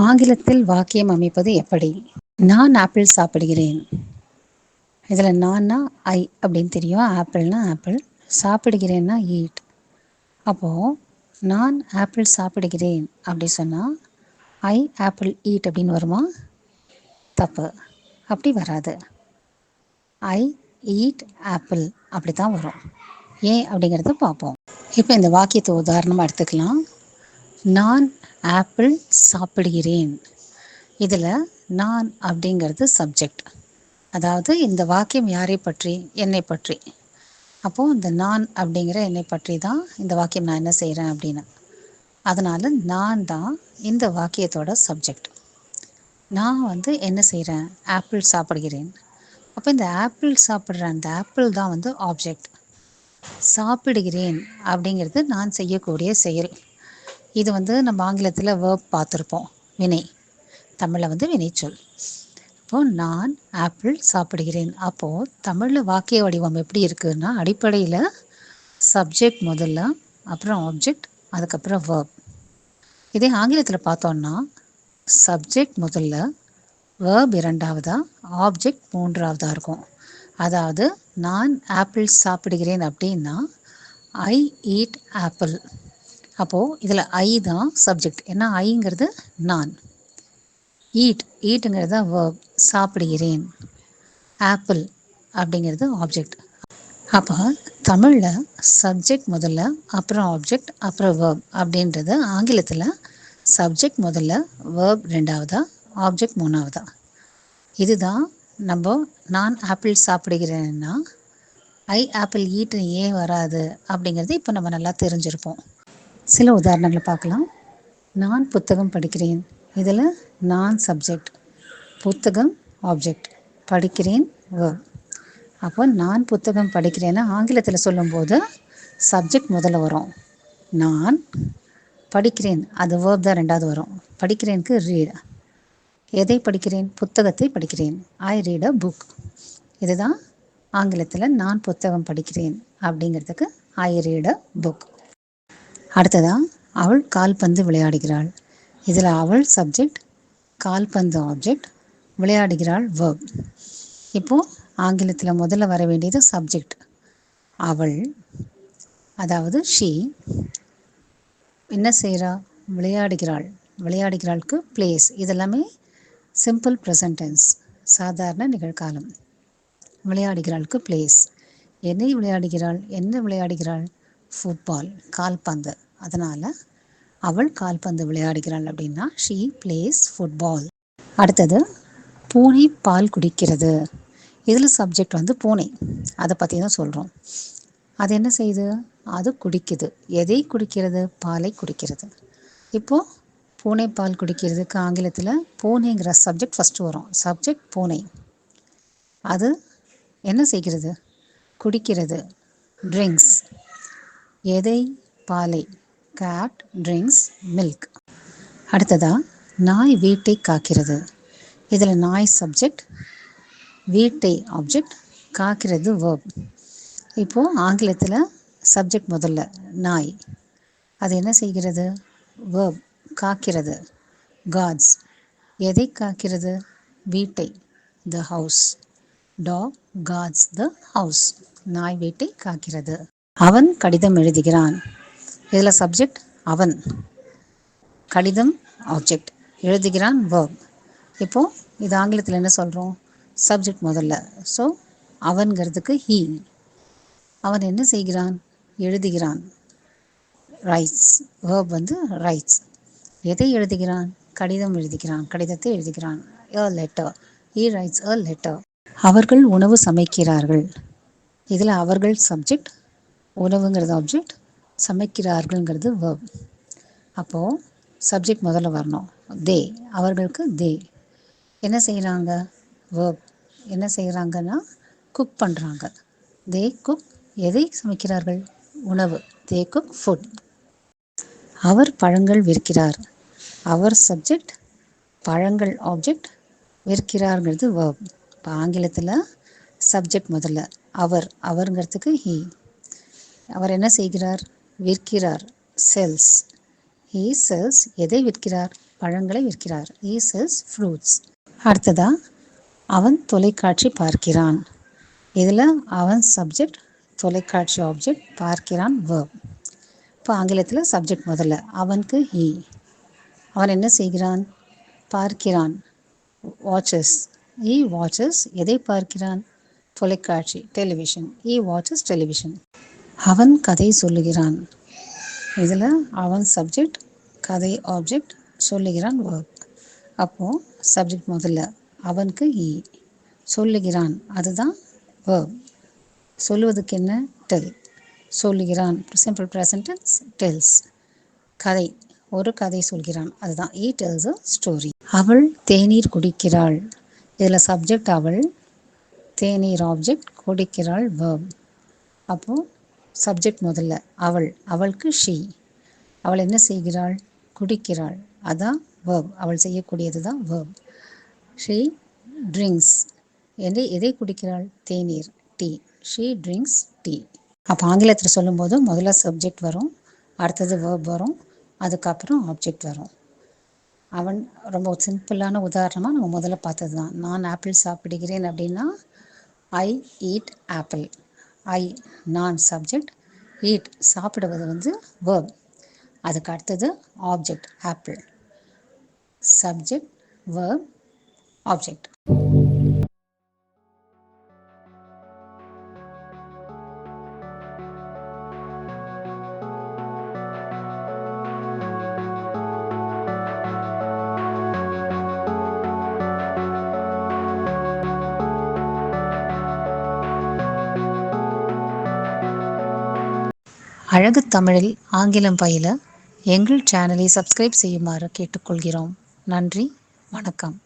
ஆங்கிலத்தில் வாக்கியம் அமைப்பது எப்படி? நான் ஆப்பிள் சாப்பிடுகிறேன். இதில் நான்னா ஐ அப்படின்னு தெரியும். ஆப்பிள்னா ஆப்பிள் சாப்பிடுகிறேன்னா ஈட். அப்போது நான் ஆப்பிள் சாப்பிடுகிறேன் அப்படி சொன்னால் ஐ ஆப்பிள் ஈட் அப்படின்னு வருமா? தப்பு. அப்படி வராது. ஐ ஈட் ஆப்பிள் அப்படி தான் வரும். ஏன் அப்படிங்கிறத பார்ப்போம். இப்போ இந்த வாக்கியத்தை உதாரணமாக எடுத்துக்கலாம். நான் ஆப்பிள் சாப்பிடுகிறேன். இதில் நான் அப்படிங்கிறது சப்ஜெக்ட் அதாவது இந்த வாக்கியம் யாரை பற்றி? என்னை பற்றி. அப்போது இந்த நான் அப்படிங்கிற என்னை பற்றி தான் இந்த வாக்கியம் நான் என்ன செய்கிறேன் அப்படின்னு. அதனால் நான் தான் இந்த வாக்கியத்தோட சப்ஜெக்ட் நான் வந்து என்ன செய்கிறேன் ஆப்பிள் சாப்பிடுகிறேன். அப்போ இந்த ஆப்பிள் சாப்பிட்ற அந்த ஆப்பிள் தான் வந்து ஆப்ஜெக்ட் சாப்பிடுகிறேன் அப்படிங்கிறது நான் செய்யக்கூடிய செயல். இது வந்து நம்ம ஆங்கிலத்தில் வேர்ப் பார்த்துருப்போம். வினை. தமிழில் வந்து வினைச்சொல். இப்போது நான் ஆப்பிள் சாப்பிடுகிறேன். அப்போது தமிழில் வாக்கிய வடிவம் எப்படி இருக்குதுன்னா அடிப்படையில் சப்ஜெக்ட் முதல்ல அப்புறம் ஆப்ஜெக்ட் அதுக்கப்புறம் வேர்ப் இதே ஆங்கிலத்தில் பார்த்தோன்னா சப்ஜெக்ட் முதல்ல வேர்ப் இரண்டாவதா ஆப்ஜெக்ட் மூன்றாவதாக இருக்கும். அதாவது நான் ஆப்பிள் சாப்பிடுகிறேன் அப்படின்னா ஐ ஈட் ஆப்பிள் அப்போது இதில் ஐ தான் சப்ஜெக்ட் ஏன்னா ஐங்கிறது நான். ஈட் ஈட்டுங்கிறது தான் வேர்ப் சாப்பிடுகிறேன். ஆப்பிள் அப்படிங்கிறது ஆப்ஜெக்ட் அப்போ தமிழில் சப்ஜெக்ட் முதல்ல அப்புறம் ஆப்ஜெக்ட் அப்புறம் வேர்ப் அப்படின்றது ஆங்கிலத்தில் சப்ஜெக்ட் முதல்ல வேர்ப் ரெண்டாவதா ஆப்ஜெக்ட் மூணாவதா. இதுதான் நம்ம நான் ஆப்பிள் சாப்பிடுகிறேன்னா ஐ ஆப்பிள் ஈட்டு ஏன் வராது அப்படிங்கிறது இப்போ நம்ம நல்லா தெரிஞ்சிருப்போம். சில உதாரணங்களை பார்க்கலாம். நான் புத்தகம் படிக்கிறேன். இதில் நான் சப்ஜெக்ட் புத்தகம் ஆப்ஜெக்ட் படிக்கிறேன். வேர்ப் அப்போ நான் புத்தகம் படிக்கிறேன்னு ஆங்கிலத்தில் சொல்லும்போது சப்ஜெக்ட் முதல்ல வரும். நான் படிக்கிறேன். அது வேர்ப் தான் ரெண்டாவது வரும். படிக்கிறேனுக்கு ரீட் எதை படிக்கிறேன்? புத்தகத்தை படிக்கிறேன். ஐ ரீட் அ புக் இதுதான் ஆங்கிலத்தில் நான் புத்தகம் படிக்கிறேன் அப்படிங்கிறதுக்கு ஐ ரீட் அ புக் அடுத்ததா அவள் கால்பந்து விளையாடுகிறாள். இதில் அவள் சப்ஜெக்ட் கால்பந்து ஆப்ஜெக்ட் விளையாடுகிறாள் வேர்ப் இப்போது ஆங்கிலத்தில் முதல்ல வர வேண்டியது சப்ஜெக்ட் அவள் அதாவது ஷீ என்ன செய்கிறா விளையாடுகிறாள். விளையாடுகிறாளுக்கு பிளேஸ் இதெல்லாமே சிம்பிள் ப்ரெசன்டென்ஸ் சாதாரண நிகழ்காலம். விளையாடுகிறாளுக்கு பிளேஸ் என்னை விளையாடுகிறாள்? என்ன விளையாடுகிறாள்? ஃபுட்பால் கால்பந்து. அதனால் அவள் கால்பந்து விளையாடுகிறாள் அப்படின்னா ஷீ பிளேஸ் ஃபுட்பால் அடுத்தது பூனை பால் குடிக்கிறது. இதில் சப்ஜெக்ட் வந்து பூனை. அதை பற்றி தான் சொல்கிறோம் அது என்ன செய்யுது? அது குடிக்குது. எதை குடிக்கிறது? பாலை குடிக்கிறது. இப்போது பூனை பால் குடிக்கிறதுக்கு ஆங்கிலத்தில் பூனைங்கிற சப்ஜெக்ட் ஃபஸ்ட்டு வரும். சப்ஜெக்ட் பூனை. அது என்ன செய்கிறது? குடிக்கிறது. ட்ரிங்க்ஸ் எதை? பாலை. கேட் ட்ரிங்க்ஸ் மில்க் அடுத்ததா நாய் வீட்டை காக்கிறது. இதில் நாய் சப்ஜெக்ட் வீட்டை ஆப்ஜெக்ட் காக்கிறது வேர்ப் இப்போது ஆங்கிலத்தில் சப்ஜெக்ட் முதல்ல நாய். அது என்ன செய்கிறது? வேர்ப் காக்கிறது. காட்ஸ் எதை காக்கிறது? வீட்டை the house dog guards the house நாய் வீட்டை காக்கிறது. அவன் கடிதம் எழுதுகிறான். இதில் சப்ஜெக்ட் அவன். கடிதம் ஆப்ஜெக்ட் எழுதுகிறான் வேர்ப் இப்போது இது ஆங்கிலத்தில் என்ன சொல்கிறோம் சப்ஜெக்ட் முதல்ல. ஸோ அவன்கிறதுக்கு ஹீ அவன் என்ன செய்கிறான்? எழுதுகிறான். ரைட்ஸ் வேர்ப் வந்து ரைட்ஸ் எதை எழுதுகிறான்? கடிதம் எழுதுகிறான். கடிதத்தை எழுதுகிறான். A letter he writes a letter அவர்கள் உணவு சமைக்கிறார்கள். இதில் அவர்கள் சப்ஜெக்ட் உணவுங்கிறது ஆப்ஜெக்ட் சமைக்கிறார்கள்ங்கிறது வேர்ப் அப்போது சப்ஜெக்ட் முதல்ல வரணும். தே அவர்களுக்கு தே என்ன செய்கிறாங்க வேர்ப் என்ன செய்கிறாங்கன்னா குக் பண்ணுறாங்க தே குக் எதை சமைக்கிறார்கள்? உணவு. தே குக் ஃபுட் அவர் பழங்கள் விற்கிறார். அவர் சப்ஜெக்ட் பழங்கள் ஆப்ஜெக்ட் விற்கிறார்ங்கிறது வேர்ப் இப்போ ஆங்கிலத்தில் சப்ஜெக்ட் முதல்ல. அவர் அவருங்கிறதுக்கு ஹீ அவர் என்ன செய்கிறார்? விற்கிறார். செல்ஸ் ஹீ செல்ஸ் எதை விற்கிறார்? பழங்களை விற்கிறார். ஈ செல்ஸ் ஃப்ரூட்ஸ் அடுத்ததா அவன் தொலைக்காட்சி பார்க்கிறான். இதில் அவன் சப்ஜெக்ட் தொலைக்காட்சி ஆப்ஜெக்ட் பார்க்கிறான் வேர்ப் இப்போ ஆங்கிலத்தில் சப்ஜெக்ட் முதல்ல. அவனுக்கு ஹீ அவன் என்ன செய்கிறான்? பார்க்கிறான். வாட்சஸ் ஈ வாட்சஸ் எதை பார்க்கிறான்? தொலைக்காட்சி டெலிவிஷன் ஈ வாட்சஸ் டெலிவிஷன் அவன் கதை சொல்லுகிறான். இதில் அவன் சப்ஜெக்ட் கதை ஆப்ஜெக்ட் சொல்லுகிறான் ஒர்க் அப்போது சப்ஜெக்ட் முதல்ல அவனுக்கு இ சொல்லுகிறான். அதுதான் வேர்ப் சொல்லுவதுக்கு என்ன? டெல் சொல்லுகிறான். சிம்பிள் ப்ரெசன்டென்ஸ் டெல்ஸ் கதை. ஒரு கதை சொல்கிறான். அதுதான். இ டெல்ஸ் அ ஸ்டோரி அவள் தேநீர் குடிக்கிறாள். இதில் சப்ஜெக்ட் அவள் தேநீர் ஆப்ஜெக்ட் குடிக்கிறாள் வேர்ப் அப்போது சப்ஜெக்ட் முதல்ல. அவள் அவளுக்கு ஷீ அவள் என்ன செய்கிறாள்? குடிக்கிறாள். அதான் வேர்ப் அவள் செய்யக்கூடியது தான் வேர்ப் ஷீ ட்ரிங்க்ஸ் என்று எதை குடிக்கிறாள்? தேநீர் டீ ஷீ ட்ரிங்க்ஸ் டீ அப்போ ஆங்கிலத்தில் சொல்லும்போது முதல்ல சப்ஜெக்ட் வரும் அடுத்தது வேர்ப் வரும் அதுக்கப்புறம் ஆப்ஜெக்ட் வரும். அவன் ரொம்ப சிம்பிளான உதாரணமாக நம்ம முதல்ல பார்த்தது தான் நான் ஆப்பிள் சாப்பிடுகிறேன் அப்படின்னா ஐ ஈட் ஆப்பிள் ஐ நான் சப்ஜெக்ட் ஈட் சாப்பிடுவது வந்து வேர்ப் அதுக்கு அடுத்தது object apple subject verb object அழகு தமிழில் ஆங்கிலம் பயில எங்கள் சேனலை சப்ஸ்கிரைப் செய்யுமாறு கேட்டுக்கொள்கிறோம். நன்றி வணக்கம்.